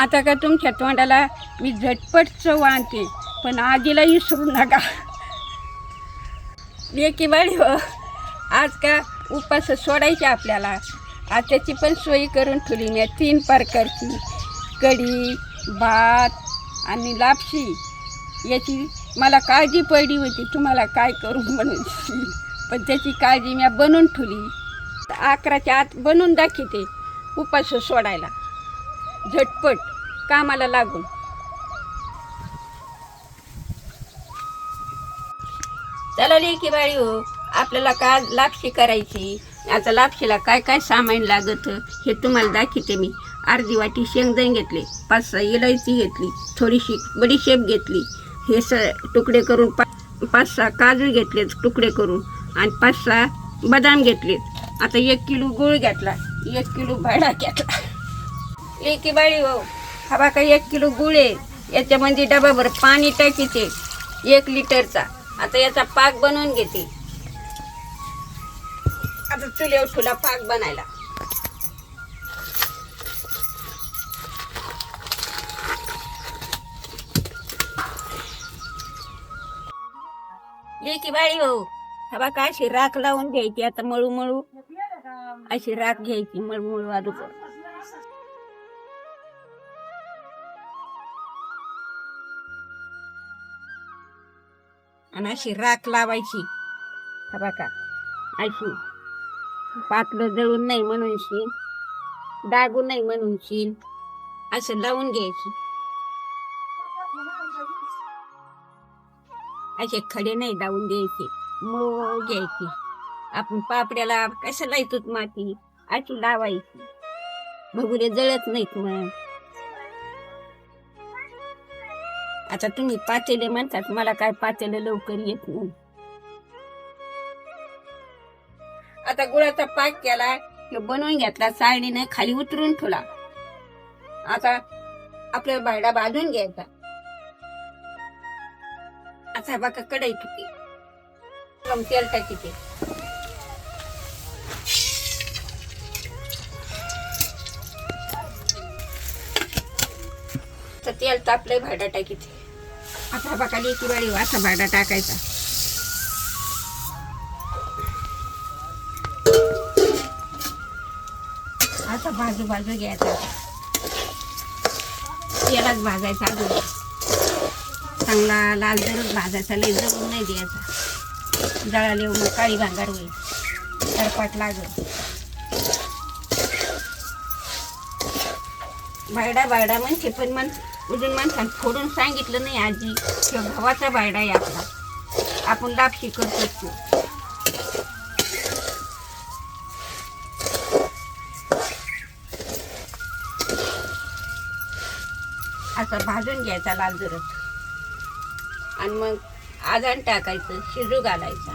आता का तुमच्या तोंडाला मी झटपट चव आणते पण आजीला विसरू नका. लेकी बाळी हो आज का उपास सोडायचे आपल्याला. आज त्याची पण सोयी करून ठेवली मी तीन प्रकारची. कढी भात आणि लापशी. याची मला काळजी पडली होती तुम्हाला काय करू म्हणून. पण त्याची काळजी मी बनवून ठेवली. अकराच्या आत बनवून दाखवते उपास सोडायला. झटपट. कामाला लागून. चला लेकी बाळी हो आपल्याला का लापशी करायची? आता लापशीला काय काय सामान लागत? हे तुम्हाला दाखवते मी. अर्धी वाटी शेंगदाणे घेतले पाच सहा इलायची घेतली थोडीशी बडीशेप घेतली. हे स तुकडे करून पा पाच सहा काजू घेतले तुकडे करून आणि पाच सहा बदाम घेतलेत. आता एक किलो गुळ घेतला एक किलो भाडा घेतला. लेकी बाळी हो हा बाका एक किलो गुळ आहे. याच्यामध्ये डबाभर पाणी टाकीते. एक लिटरचा. आता याचा पाक बनवून घेते. आता चुलीवर ठुला पाक बनायला. लेकी बाळी हो हा बाका अशी राख लावून घ्यायची आता मळू मळू. अशी राख घ्यायची मळू मळू अगोदर आणि अशी राख लावायची. हा बघा. अशी. पातलं जळून नाही म्हणून शीन. डागू नाही म्हणून शीन. असं लावून घ्यायची. असे खडे नाही लावून द्यायचे. मऊ घ्यायची. आपण पापड्याला कसं लायतोत माती. अशी लावायची. भगुरे जळत नाहीत मग आता तुम्ही पातेले म्हणतात मला काय पातेले लवकर येत नाही. आता गुळाचा पाक केला हे बनवून घेतला चाळणीने खाली उतरून ठेवला. आता आपल्या भांडा बांधून घ्यायचा. आता बाका कढई फुटी गरम तेल टाकीते. तेल तापलंय भाडा टाकीते. आता बघा लेकी बाळी असा भाडा टाकायचा. असा बाजू बाजू घ्यायचा. तेलात भाजायचा अजून चांगला लाल जरच भाजायचा लय जळून नाही द्यायचा. जळाले मग काळी भांगार होईल. सरपाट लागेल. बायडा बायडा म्हणते पण मन उजून माणसानं फोडून सांगितलं नाही आजी. किंवा भावाचा बायडा आहे आपला. आपण लापशी करत असतो असा भाजून घ्यायचा लाल जरत आणि मग आजान टाकायचं शिजू घालायचा.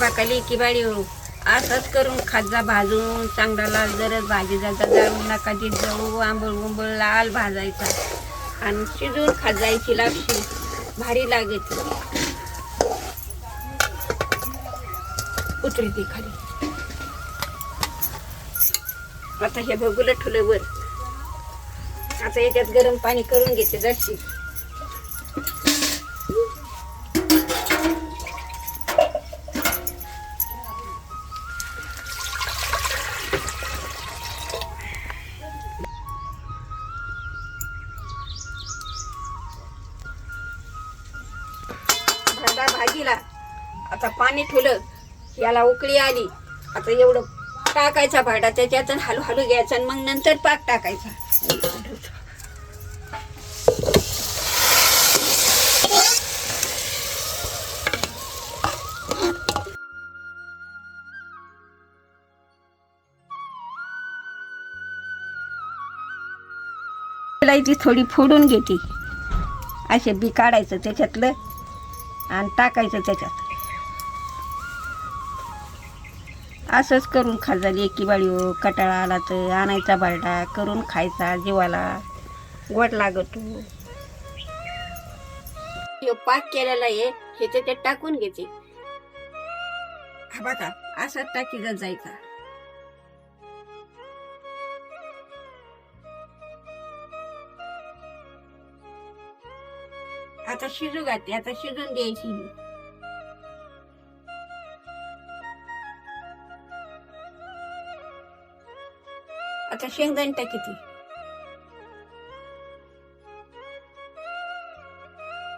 बाकाली की बाळी हो. असंच करून खाजा भाजून चांगला लाल जरच भाजी जायचा जाळू नका जी जळू आंबळ उंबळ लाल भाजायचा. आणि शिजून खाजायची लागशी भारी लागेल. उतरी ती खाली. आता हे बघूला ठुलं वर. आता याच्यात गरम पाणी करून घेते जाशी आता पाणी ठेवलं याला उकळी आली. आता एवढं टाकायचा भाडा त्याच्यात हलू हलू घ्यायचा आणि मग नंतर पाक टाकायचा. ती थोडी फोडून घेते. असे बी काढायचं त्याच्यातलं आणि टाकायचं त्याच्यात. असंच करून खा झाली एकी बाळीओ कटाळा आला तर आणायचा बारडा करून खायचा जीवाला. गोड लागतो पाक केलेला आहे हे ते टाकून घेते हा बघा असाच टाकीचा जायचा. आता शिजू घाते आता शिजून द्यायची. आता शेंगदाणे टाकीती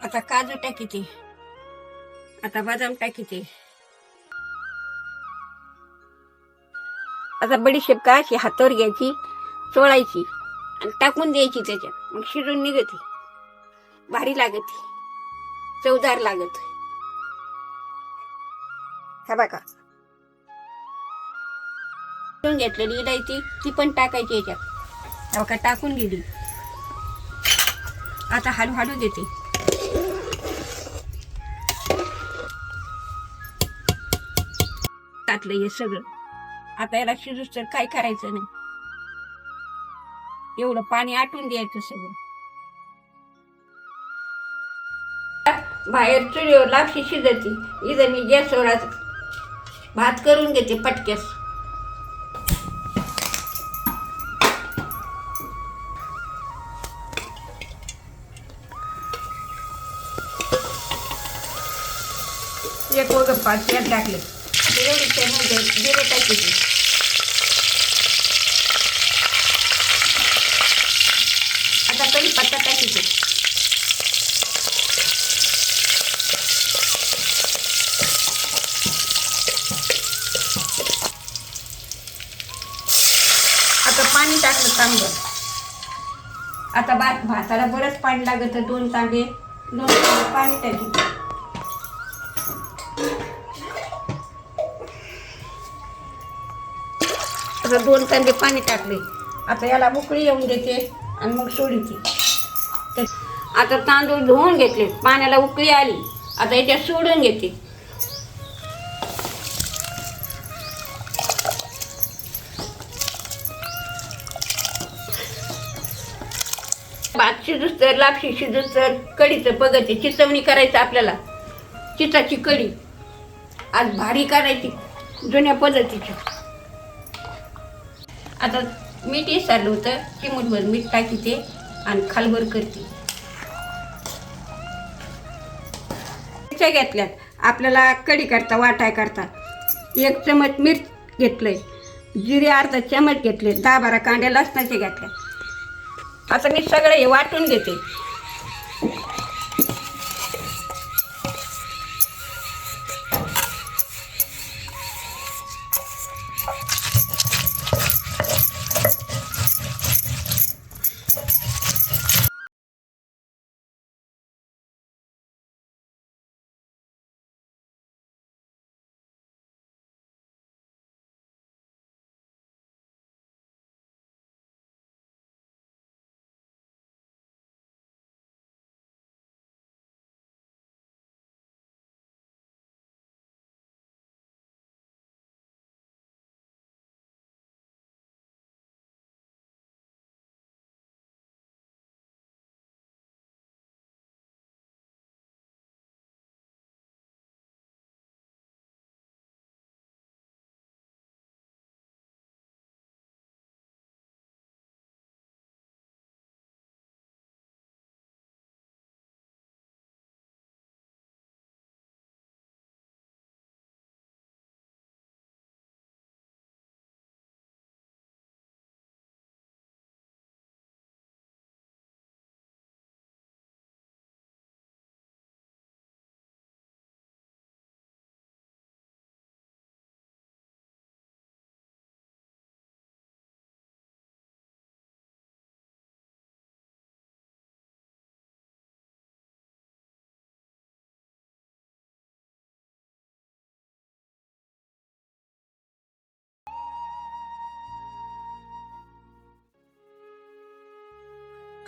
आता काजू टाकीते आता बदाम टाकीते आता बडीशेप का अशी हातावर घ्यायची चोळायची आणि टाकून द्यायची त्याच्यात. मग शिरून निघते. भारी लागत. चवदार लागत. हा बघा. घेतलेली इलायची ती पण टाकायची याच्यात. अवका टाकून गेली. आता हळूहळू देते. टाकलं हे सगळं. आता याला शिजूस तर काय करायचं नाही. एवढं पाणी आटून द्यायचं सगळं. बाहेर चुलीवर लापशी शिजती. इथं मी गॅसवर भात करून घेते पटक्यास. एक पाच तेल टाकले. आता एवढी त्यामध्ये जिरे टाकायचे आता कधी पत्ता टाकायचे आता पाणी टाकलं चांगलं आता भात भाताला बरंच पाणी लागत दोन तांबे दोन तांबे पाणी टाकायचं त्याला दोन तांबे पाणी टाकले. आता याला उकळी येऊन देते आणि मग सोडीते. आता तांदूळ धुवून घेतले. पाण्याला उकळी आली. आता याच्यात सोडून घेते. भात शिजूस तर लापशी शिजूस तर कढीचं पगते चिचवणी करायचं आपल्याला. चिचाची कढी आज भारी करायची. जुन्या पद्धतीची. आता मीठ चाललं होतं चिमूटभर मीठ टाकीते आणि खालभर करते. मिरच्या घेतल्यात. आपल्याला कढी करता वाटाय करता. एक चमच मिरच घेतलंय. जिरे अर्धा चमच घेतले. दहा बारा कांड्या लसणाचे घेतल्या. आता मी सगळं हे वाटून घेते.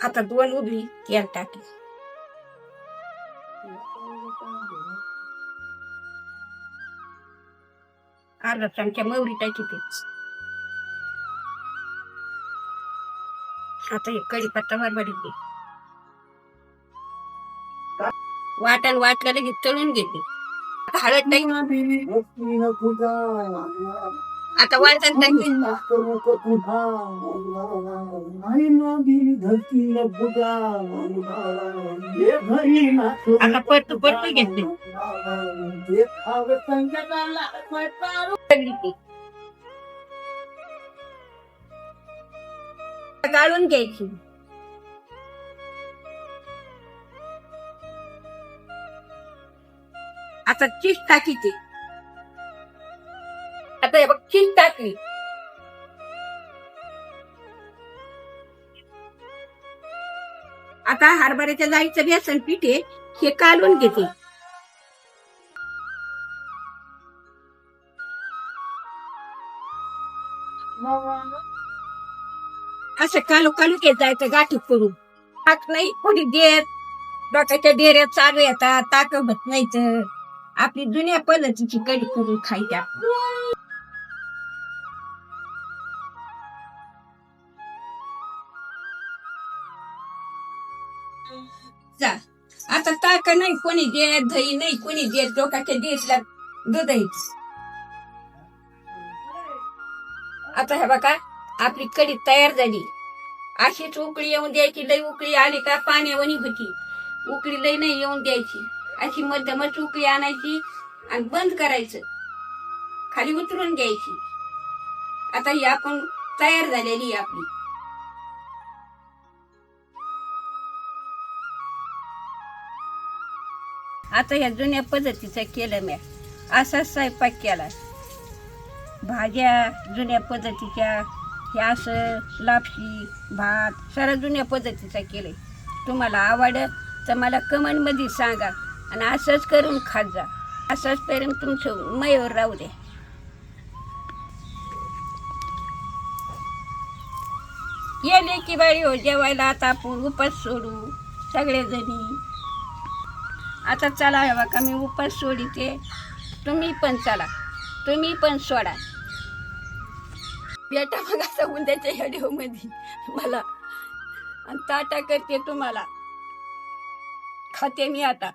आता दोन उभी तेल टाकली अर्धा चमचा मवरी टाकी आता हे कढीपत्ता बरबरीत घे. वाटण वाटलेलं घे तळून घेते. आता हळद टाक. आता नाही आता घेतली सगळी ती. गाळून घ्यायची. आता चीज टाकीची हे चीज टाकली आता हरभऱ्याच्या जाळीचं बेसन पीठ आहे हे कालून घेते. असं कालू कालू घेत जायचं गाठी करून. ताक नाही कोणी देत. डोक्याच्या डेऱ्यात चालू येतात ताक होत नाही तर आपली जुन्या पद्धतीची कडी करून खायच्या. जा. आता ताक नाही कोणी देत दही नाही कोणी देत डोक्याच्या देतला दूध आहे आता हे बघा आपली कडी तयार झाली. अशीच उकळी येऊन द्यायची लई उकळी आली का पाण्यावणी होती. उकळी लई नाही येऊन द्यायची. अशी मध्यमच उकळी आणायची आणि बंद करायचं. खाली उतरून घ्यायची. आता ही आपण तयार झालेली आहे आपली. आता ह्या जुन्या पद्धतीचा केलं मी. असाच स्वयंपाक केला. भाज्या जुन्या पद्धतीच्या हे असं लापशी भात सारा जुन्या पद्धतीचं आहे तुम्हाला आवडत तर मला कमेंटमध्ये सांगा आणि असंच करून खात जा. असंच प्रेम तुमचं मयूर राहू दे. येले की बाई हो जेवायला आता आपण उपास सोडू. सगळेजणी आता चला हे बघा मी उपास सोडते. तुम्ही पण चला. तुम्ही पण सोडा. बेटा मग आता उद्याच्या व्हिडिओमध्ये मला आणि ताटा करते तुम्हाला. खाते मी आता.